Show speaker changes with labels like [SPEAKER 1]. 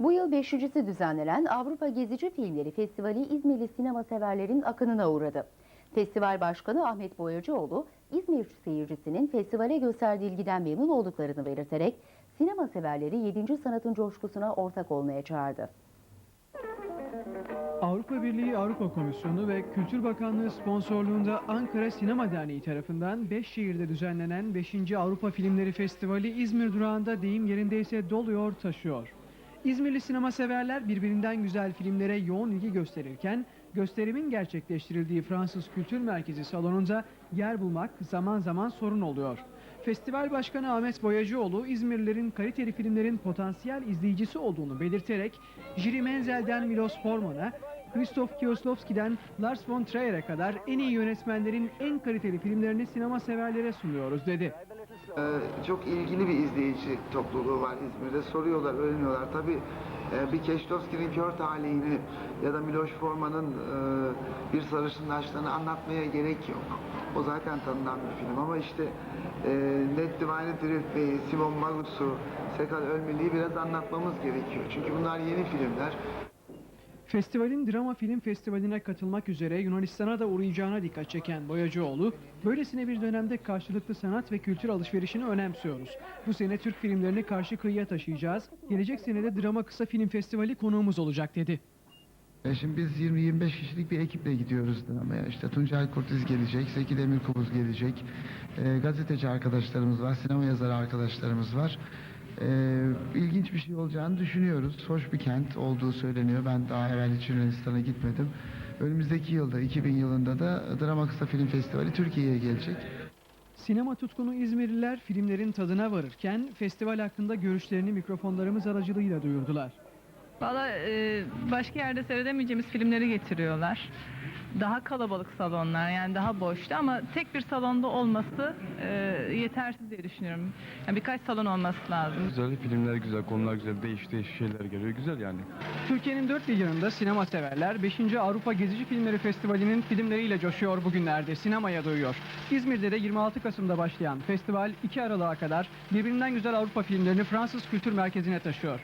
[SPEAKER 1] Bu yıl beşincisi düzenlenen Avrupa Gezici Filmleri Festivali İzmirli sinema severlerin akınına uğradı. Festival Başkanı Ahmet Boyacıoğlu, İzmir seyircisinin festivale gösterdiği ilgiden memnun olduklarını belirterek sinema severleri 7. sanatın coşkusuna ortak olmaya çağırdı.
[SPEAKER 2] Avrupa Birliği Avrupa Komisyonu ve Kültür Bakanlığı sponsorluğunda Ankara Sinema Derneği tarafından 5 şehirde düzenlenen 5. Avrupa Filmleri Festivali İzmir durağında deyim yerindeyse doluyor taşıyor. İzmirli sinema severler birbirinden güzel filmlere yoğun ilgi gösterirken gösterimin gerçekleştirildiği Fransız Kültür Merkezi salonunda yer bulmak zaman zaman sorun oluyor. Festival Başkanı Ahmet Boyacıoğlu İzmirlilerin kaliteli filmlerin potansiyel izleyicisi olduğunu belirterek Jiri Menzel'den Milos Forman'a, Krzysztof Kieslowski'den Lars von Trier'e kadar en iyi yönetmenlerin en kaliteli filmlerini sinema severlere sunuyoruz dedi.
[SPEAKER 3] Ee, çok ilgili bir izleyici topluluğu var İzmir'de. Soruyorlar, öğreniyorlar. Tabii e, bir Keştovski'nin kör talihini ya da Miloš Forman'ın e, bir sarışınlaştığını anlatmaya gerek yok. O zaten tanınan bir film ama işte e, Ned Divine Bey'i, Simon Magus'u, Sekal Ölmeli'yi biraz anlatmamız gerekiyor. Çünkü bunlar yeni filmler.
[SPEAKER 2] Festivalin Drama Film Festivali'ne katılmak üzere Yunanistan'a da uğrayacağına dikkat çeken Boyacıoğlu, böylesine bir dönemde karşılıklı sanat ve kültür alışverişini önemsiyoruz. Bu sene Türk filmlerini karşı kıyıya taşıyacağız. Gelecek sene de Drama Kısa Film Festivali konuğumuz olacak dedi.
[SPEAKER 4] E Şimdi biz 20-25 kişilik bir ekiple gidiyoruz dramaya. İşte Tuncay Kurtiz gelecek, Zeki Demirkubuz gelecek, e, gazeteci arkadaşlarımız var, sinema yazarı arkadaşlarımız var. E, ilginç bir şey olacağını düşünüyoruz. Hoş bir kent olduğu söyleniyor. Ben daha evvel hiç Yunanistan'a gitmedim. Önümüzdeki yılda, 2000 yılında da Drama Kısa Film Festivali Türkiye'ye gelecek.
[SPEAKER 2] Sinema tutkunu İzmirliler filmlerin tadına varırken festival hakkında görüşlerini mikrofonlarımız aracılığıyla duyurdular.
[SPEAKER 5] Valla e, başka yerde seyredemeyeceğimiz filmleri getiriyorlar. Daha kalabalık salonlar yani daha boştu ama tek bir salonda olması e, yetersiz diye düşünüyorum. Yani birkaç salon olması lazım.
[SPEAKER 6] Güzel filmler güzel, konular güzel, değişik değişik şeyler geliyor. Güzel yani.
[SPEAKER 2] Türkiye'nin dört bir yanında sinema severler 5. Avrupa Gezici Filmleri Festivali'nin filmleriyle coşuyor bugünlerde sinemaya doyuyor. İzmir'de de 26 Kasım'da başlayan festival 2 Aralık'a kadar birbirinden güzel Avrupa filmlerini Fransız Kültür Merkezi'ne taşıyor.